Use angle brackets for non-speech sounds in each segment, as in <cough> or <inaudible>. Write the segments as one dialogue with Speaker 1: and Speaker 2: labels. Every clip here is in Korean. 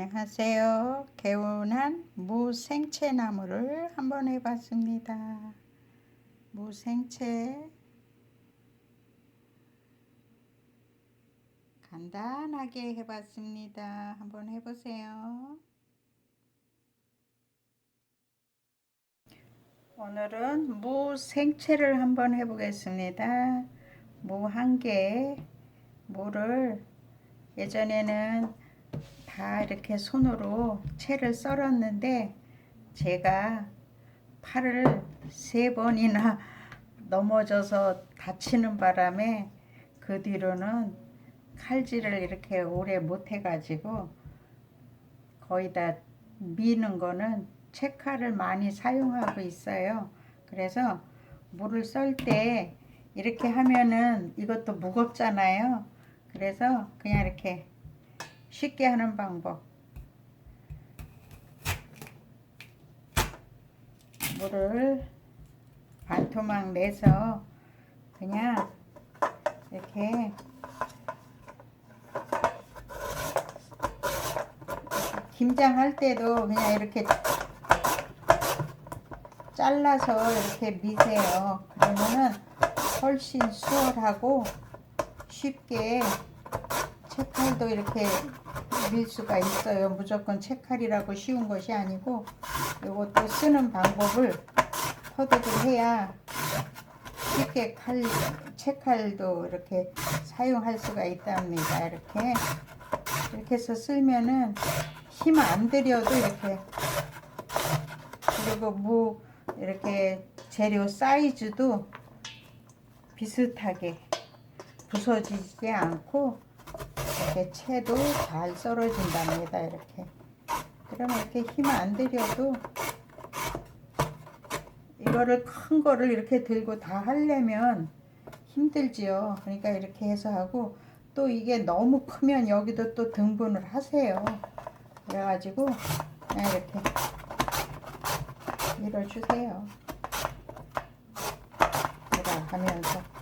Speaker 1: 안녕하세요. 개운한 무생채나무를 한번 해봤습니다. 무생채 간단하게 해봤습니다. 한번 해보세요. 오늘은 무생채를 한번 해보겠습니다. 무 한 개, 무를 예전에는 다 이렇게 손으로 채를 썰었는데 제가 팔을 세 번이나 <laughs> 넘어져서 다치는 바람에 그 뒤로는 칼질을 이렇게 오래 못 해가지고 거의 다 미는 거는 채칼을 많이 사용하고 있어요. 그래서 물을 썰 때 이렇게 하면은 이것도 무겁잖아요. 그래서 그냥 이렇게 쉽게 하는 방법. 물을 반토막 내서 그냥 이렇게 김장 할 때도 그냥 이렇게 잘라서 이렇게 미세요. 그러면은 훨씬 수월하고 쉽게 채칼도 이렇게 밀 수가 있어요. 무조건 채칼이라고 쉬운 것이 아니고 이것도 쓰는 방법을 터득을 해야 쉽게 칼, 채칼도 이렇게 사용할 수가 있답니다. 이렇게 이렇게 해서 쓸면은 힘 안 들여도 이렇게 그리고 무 이렇게 재료 사이즈도 비슷하게 부서지지 않고 이렇게 채도 잘 썰어진답니다. 이렇게. 그러면 이렇게 힘 안 들여도 이거를 큰 거를 이렇게 들고 다 하려면 힘들지요. 그러니까 이렇게 해서 하고 또 이게 너무 크면 여기도 또 등분을 하세요. 그래가지고 이렇게 밀어주세요. 하면서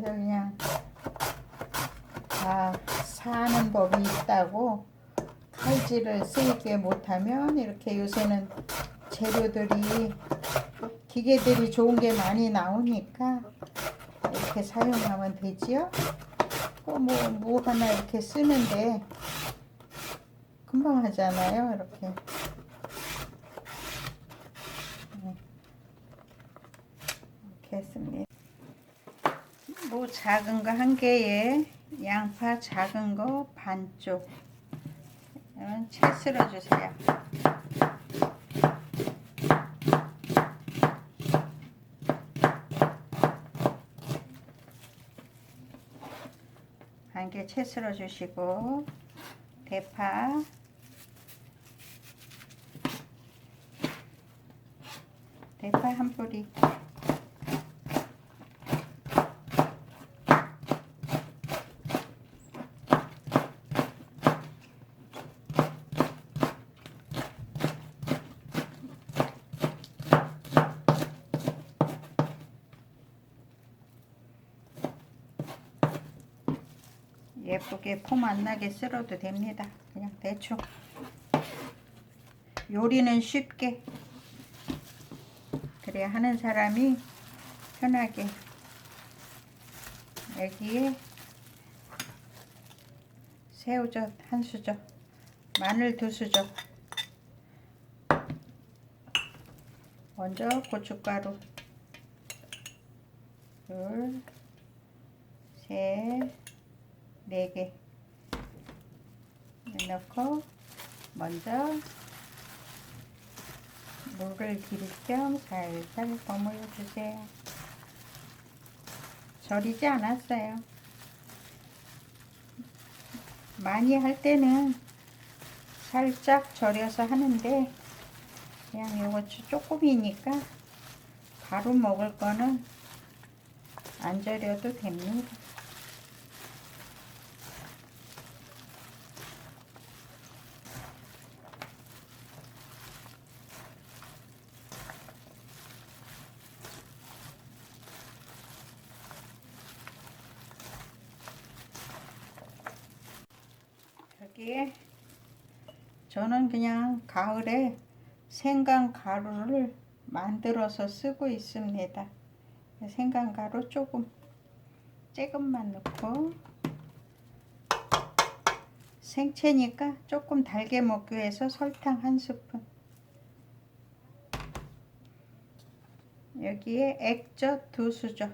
Speaker 1: 그래서 그냥 다 사는 법이 있다고 칼질을 쓰게 못하면 이렇게 요새는 재료들이 기계들이 좋은 게 많이 나오니까 이렇게 사용하면 되지요. 뭐뭐 뭐 하나 이렇게 쓰는데 금방 하잖아요. 이렇게. 네. 이렇게 했습니다. 무 작은 거 한 개에 양파 작은 거 반쪽. 채 쓸어 주세요. 한 개채 쓸어 주시고 대파. 대파 한 뿌리 예쁘게 폼 안 나게 쓸어도 됩니다. 그냥 대충. 요리는 쉽게. 그래야 하는 사람이 편하게. 여기에 새우젓 한 수저, 마늘 두 수저. 먼저 고춧가루. 둘, 셋, 4개 넣고 먼저 물을 기를 겸 살살 버무려 주세요. 절이지 않았어요. 많이 할 때는 살짝 절여서 하는데 그냥 이거 조금이니까 바로 먹을 거는 안 절여도 됩니다. 여기에 저는 그냥 가을에 생강 가루를 만들어서 쓰고 있습니다. 생강 가루 조금 조금만 넣고 생채니까 조금 달게 먹기 위해서 설탕 한 스푼. 여기에 액젓 두 수저.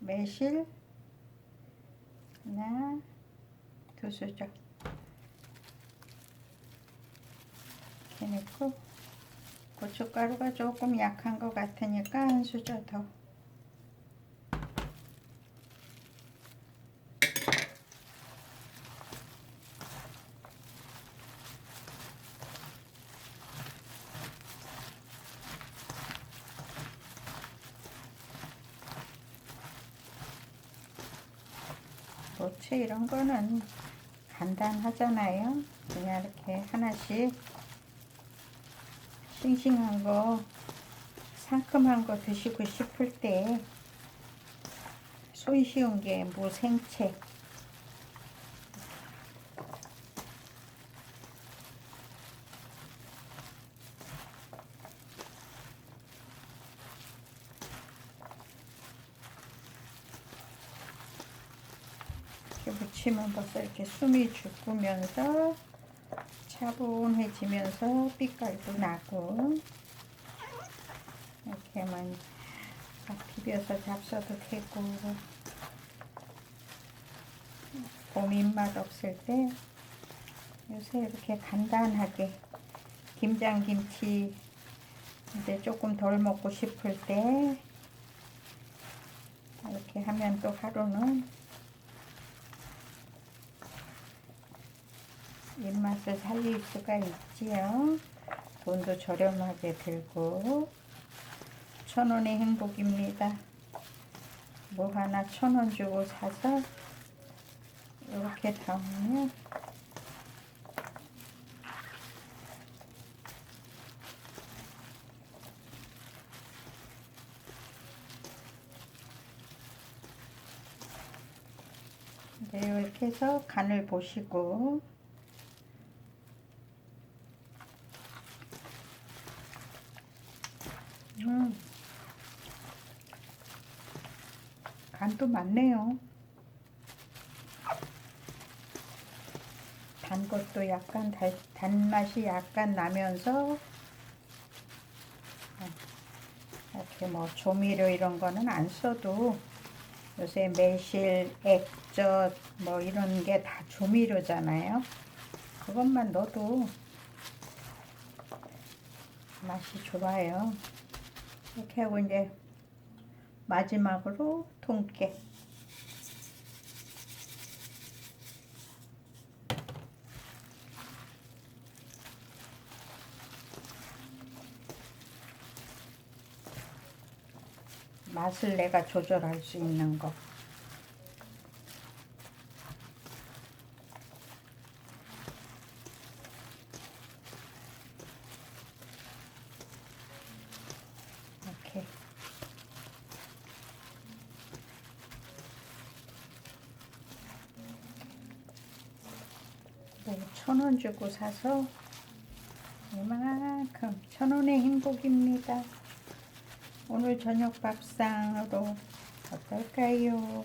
Speaker 1: 매실 하나 두 수저 이렇게 넣고 고춧가루가 조금 약한 것 같으니까 한 수저 더 고추 이런 거는 간단하잖아요. 그냥 이렇게 하나씩 싱싱한 거, 상큼한 거 드시고 싶을 때 손쉬운 게 무생채. 이렇게 묻히면 벌써 이렇게 숨이 죽으면서 차분해지면서 빛깔도 나고 이렇게만 비벼서 잡숴도 되고 봄 입맛 없을 때 요새 이렇게 간단하게 김장김치 이제 조금 덜 먹고 싶을 때 이렇게 하면 또 하루는 입맛을 살릴 수가 있지요. 돈도 저렴하게 들고 천 원의 행복입니다. 뭐 하나 천 원 주고 사서 이렇게 담으면 네, 이렇게 해서 간을 보시고 음. 간도 많네요. 단 것도 약간 달, 단맛이 약간 나면서 어, 이렇게 뭐 조미료 이런 거는 안 써도 요새 매실, 액젓 뭐 이런 게 다 조미료잖아요. 그것만 넣어도 맛이 좋아요. 이렇게 하고 이제 마지막으로 통깨. 맛을 내가 조절할 수 있는 거. 이렇게 뭐 천 원 주고 사서 이만큼 천 원의 행복입니다. 오늘 저녁 밥상으로 어떨까요?